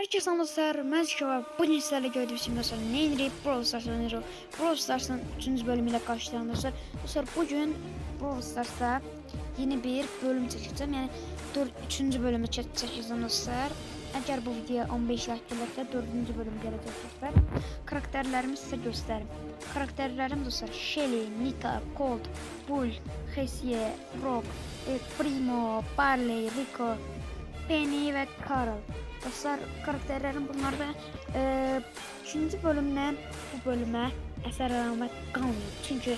Herkese anlatır, mən Şova. Bugün sizlerle gördüğünüz gibi dostlar Neyri Brawl Stars oynuyoruz. Brawl Stars'ın 3. bölümüyle karşılayalım dostlar. Dostlar bugün Brawl Stars'ta yeni bir bölüm çekeceğim. Yani 4, 3. bölümü çek çekeceğim dostlar. Eğer bu videoya 15 like gelirse 4. bölüm gelecek dostlar. Karakterlerimi size göstereyim. Karakterlerim dostlar Shelly, Nita, Colt, Bull, Hessie, Brock, e, Primo, Barley, Rico, Penny ve Carl. Dostlar karakterlerim bunlar da e, ikinci bölümden bu bölüme eser alamet kalmıyor. Çünkü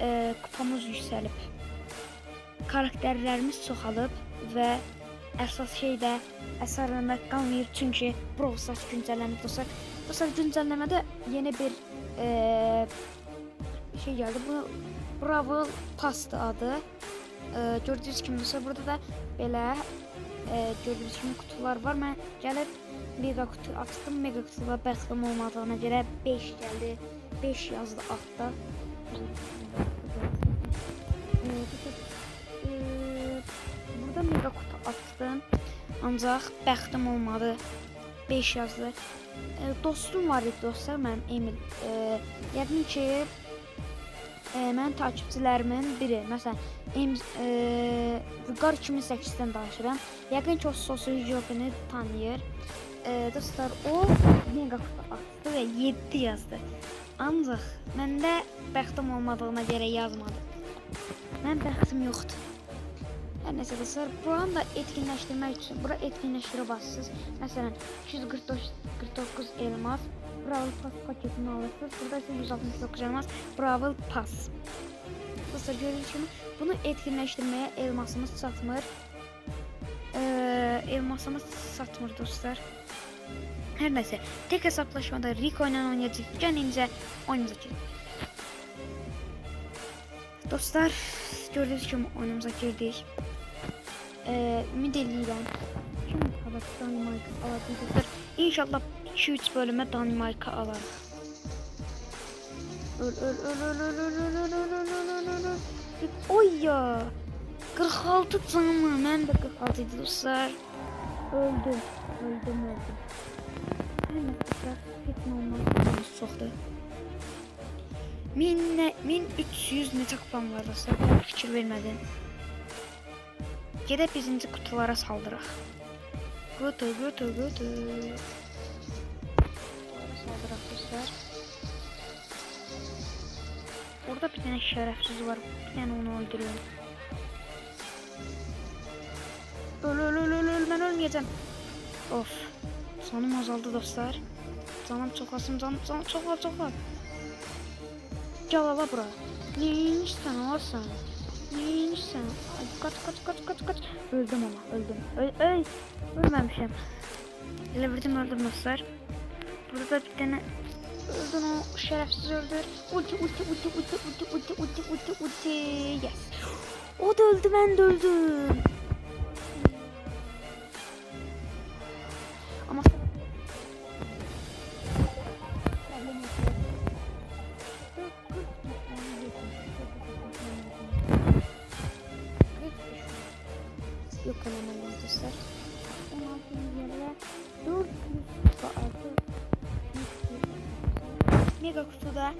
e, kupamız yükselip karakterlerimiz çoxalıb və əsas şey də əsər eləmək qalmır çünki Brawl Stars güncəlləmə dostlar. Dostlar güncəlləmədə yeni bir e, şey geldi. Bu Brawl Pass adı. E, gördüğünüz kimi burada da belə e, gördüğünüz kimi kutular var. Mən gəlib mega kutu açdım. Mega kutuda bəxtim olmadığına görə 5 gəldi. 5 yazdı altda. Burada mega kutu açdım. Ancaq bəxtim olmadı. 5 yazdı. E, dostum var idi dostlar mənim Emil. E, yəqin ki e, mənim takipçilərimin biri. Məsələn, Em e, Vüqar 2008-dən danışıram. Yəqin ki o Sosiyopini tanıyır. E, dostlar, o mega kutu açdı və 7 yazdı. Ancaq məndə bəxtim olmadığına görə yazmadı. Mənim bəxtim yoxdur. Hər nəsə dostlar, buranı da etkinləşdirmək üçün, bura etkinləşdirə basırsınız. Məsələn, 249 49 elmas, Brawl Pass paketini alırsınız. Burada isə 169 elmas Brawl Pass. Dostlar gördüğünüz gibi bunu etkinleştirmeye elmasımız satmır. Ee, elmasımız satmır dostlar. Her neyse tek hesaplaşmada Rico ile. Kendimize oyunumuza girelim. Dostlar gördüğünüz gibi oyunumuza girdik. Ee, edirəm. Kim kadar Dynamite alacaq dostlar. İnşallah 2-3 bölümə Dynamite alarıq. Öl öl öl öl öl öl öl öl öl öl öl öl. Oy ya. 46 canım. Ben de 46 idi dostlar. Öldüm. Öldüm öldüm. Her neyse hiç normal canımız çoxdur. 1000 ne 1300 neçə kupam var dostlar. Fikir vermədim. Gedək birinci kutulara saldıraq. Kutu kutu kutu. Dostlar. Orada bir tane şerefsiz var. Bir onu öldürüyorum. Öl öl öl öl öl ben ölmeyeceğim. Of. Canım azaldı dostlar. Canım çok azım canım, canım çok az çok az. Gel ala bura. Neymiş sen alsan? Neymiş sen? Kaç kaç kaç kaç kaç. Öldüm ama öldüm. Öl, öl. Ölmemişim. Ele verdim öldüm dostlar. Burada bir tane Öldün o şerefsiz öldür. Ulti ulti ulti ulti ulti ulti ulti ulti ulti. Yes. O da öldü ben de öldüm. Ama Yok önemli dostlar. 16 yere 400 altı Mega kutuda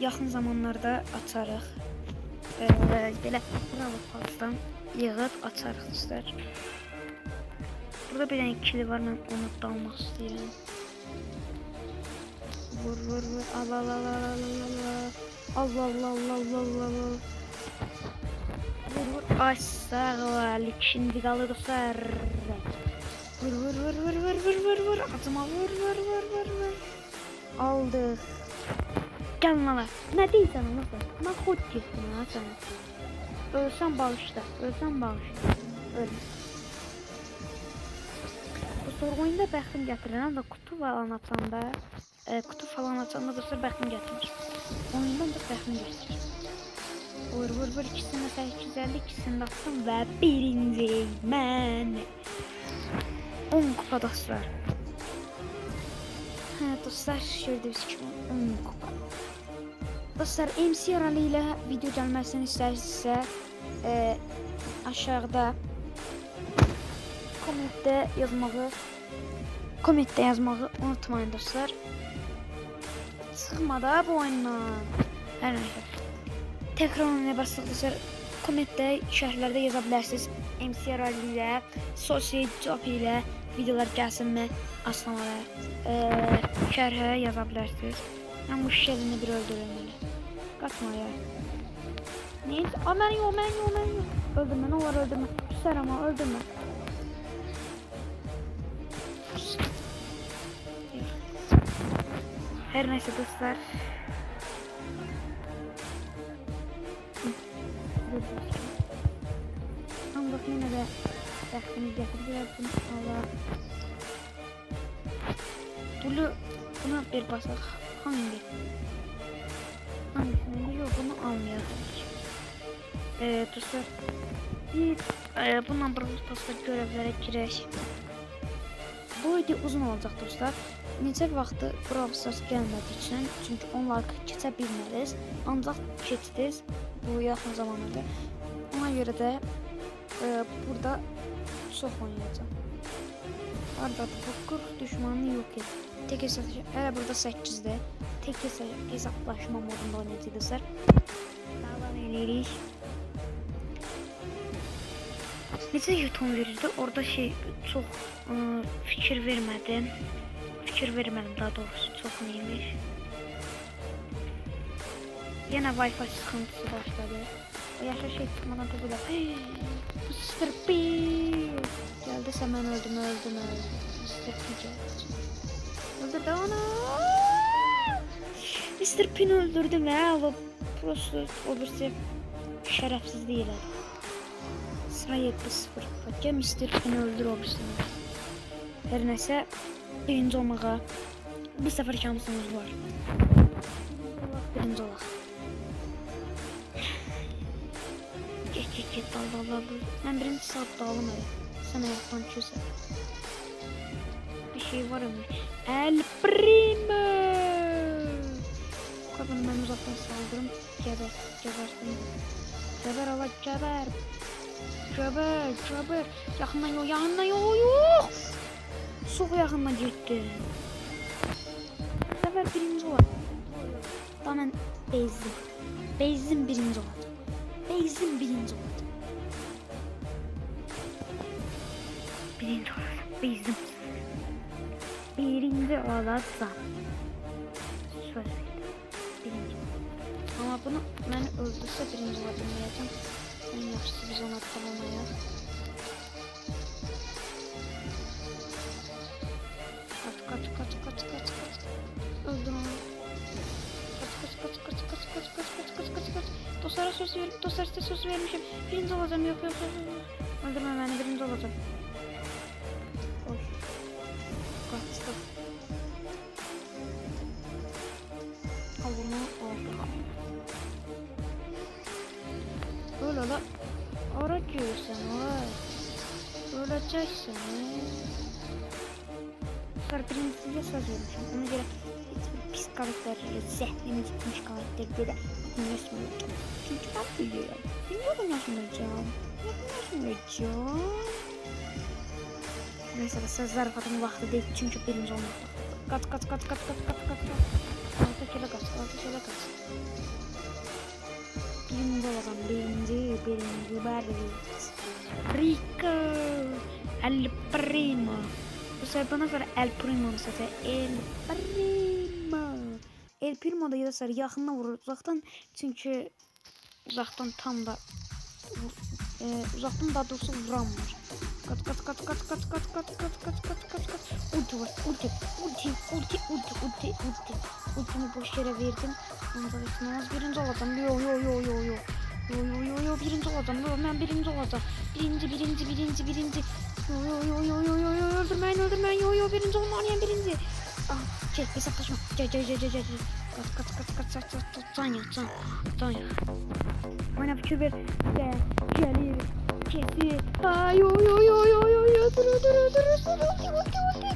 yaxın zamanlarda açarıq. Ee, belə Bravo Pass'dan yığıb açarıq dostlar. Burada bir dənə ikili var, mən onu dalmaq istəyirəm. Vur vur vur. Al al al al al al al. Al al al al al al al. Vur vur. Aşağı şimdi qalır dostlar. Vur vur vur vur vur vur vur vur. Atıma vur vur vur vur vur. Aldık. Gel bana. Ne değilsen anlasın. Ben kod kestim ya sana. Ölsem bağışla. Ölsem bağışla. Öl. Bu soru oyunda bəxtim gətirir. Həm də kutu falan açanda, e, kutu falan açanda da bəxtim gətirir. Oyundan da bəxtim gətirir. Vur vur vur ikisini 850 ikisini atsın və birinci mən 10 kupa dostlar. He dostlar şöyle bir sıçma. Hmm, dostlar MC Ali ile video gelmesini istersinizsə e, aşağıda komentdə yazmağı komentdə yazmağı unutmayın dostlar. Sıxma da bu oyundan. Hər nəsə. Təkrar oynaya başladıqca komentdə şərhlərdə yaza bilərsiniz. MC Rally ilə, Sosyal Job ilə videolar gəlsinmi aslamalar e, şərhə yaza bilərsiniz. Mən bu şişəlini bir öldürürüm elə. Qaçmaya. Neyse, a mən yox, mən yox, mən yox. Öldürmə, nə olar öldürmə. Püsər amma öldürmə. Her neyse dostlar. Tam bakayım da bəxtini gətirdi bunu Allah. Bunu, buna bir basaq. Hangi? Hangisini? Yok bunu almayalım. Ee, dostlar bir e, bundan Brawl Pass'ta görevlərə girək. Bu video uzun olacaq dostlar. Neçə vaxtı Brawl Stars gəlmədiyi üçün, çünki onlar keçə bilməriz. Ancaq keçdiniz bu yaxın zamanlarda. Ona görə də e, burada çox oynayacağam. Hardadır bu 40 düşmanı yok et. Tek hesap, hələ burada 8-də. Tek hesap, hesaplaşma modunda oynayacağıq dostlar. Davam edirik. Necə jeton verirdi? Orada şey çox ə, fikir vermədim. Fikir vermədim daha doğrusu çox neymiş. Yenə Wi-Fi sıxıntısı başladı. Yaşa şey çıxmadan da belə. Mr. P. Gəldiysə mən öldüm, öldüm, öldüm. Mr. P gəldi. Öldürdü onu. Mr. P'ni öldürdüm ya. O prosto o birisi şərəfsizlik elədi. Sıra 7-0. Fakir Mr. P'ni öldür olmuşsun. Her neyse birinci olmağa bir sefer şansımız var. Birinci olaq. Geç geç geç dal dal dal. dal. Ben birinci saat öyle. Sana yapman çözer. Bir şey var ama. El Primo. Kadın ben uzaktan saldırım. Geber. Gebersin. Geber ala geber. Geber. Geber. Yakından yok. Yakından yok. Yok. Çok yakından gitti. Bu sefer birinci olacak. Daha ben bezdim. Bezdim birinci olacak. Bezdim birinci olacak. Birinci olacak. Bezdim. Birinci olacağım. Söz. Birinci Ama bunu ben öldürse birinci olabilmeyeceğim. En yaxşısı biz ona tamamlayaq. Kaç kaç kaç kaç kaç kaç. Öldür onu. Kaç kaç kaç kaç kaç kaç kaç kaç kaç kaç kaç. Dostlara söz ver, dostlar size söz vermişim. Birinci olacağım yok yok. yok. Öldürme beni birinci olacağım. Öleceksin. Sonra birincisiyle söz vermişim. Ona göre hiçbir pis karakterleri, zehlini gitmiş karakterleri oynasmayacağım. Çünkü ben biliyorum. Ben oynasmayacağım. Oynasmayacağım. Neyse de söz zarafatın vakti değil çünkü birinci olmak Kaç kaç kaç kaç kaç kaç kaç kaç. Altı kere kaç, altı kere kaç. Birinci olacağım, birinci, birinci, Barış. Rico, El Primo. Bu sefer bana göre El Primo'nu seçer. El Primo. El Primo da yazar yaxından vurur uzaqdan. Çünkü uzaqdan tam da e, uzaqdan daha doğrusu vuramır. Kaç kaç kaç kaç kaç kaç kaç kaç kaç kaç kaç kaç ulti var ulti ulti ulti ulti ulti ulti ultimi boş yere verdim Onda bitmez birinci olacağım yo yo yo yo yo yo yo yo yo birinci olacağım yo ben birinci olacağım birinci birinci birinci birinci yo yo yo yo yo yo yo öldürmeyin öldürmeyin yo yo birinci olmalıyım birinci ah gel hesaplaşma gel gel gel gel gel kaç kaç kaç kaç kaç kaç kaç can ya can can ya Oyna fikir ver gel gelir Kesi. Ay yo yo yo yo yo yo dur dur dur dur dur ulti ulti ulti.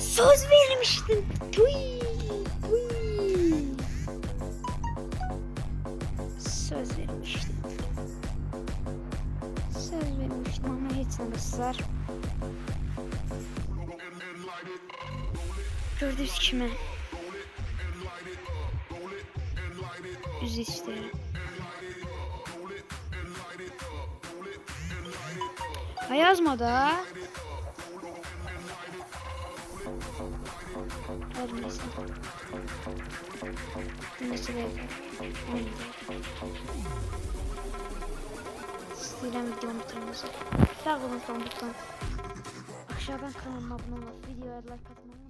Söz vermiştin. Tuy. Tuy. Söz vermiştin. Siz benim için ama yetinmişler. Gördünüz kimi? Yüz isterim. Ha yazmadı ha. Her neyse. Neyse de yapalım. İstəyirəm videomu bitirməsi. Sağ olun, son. Aşağıdan kanalıma abone olup videoya like atmayı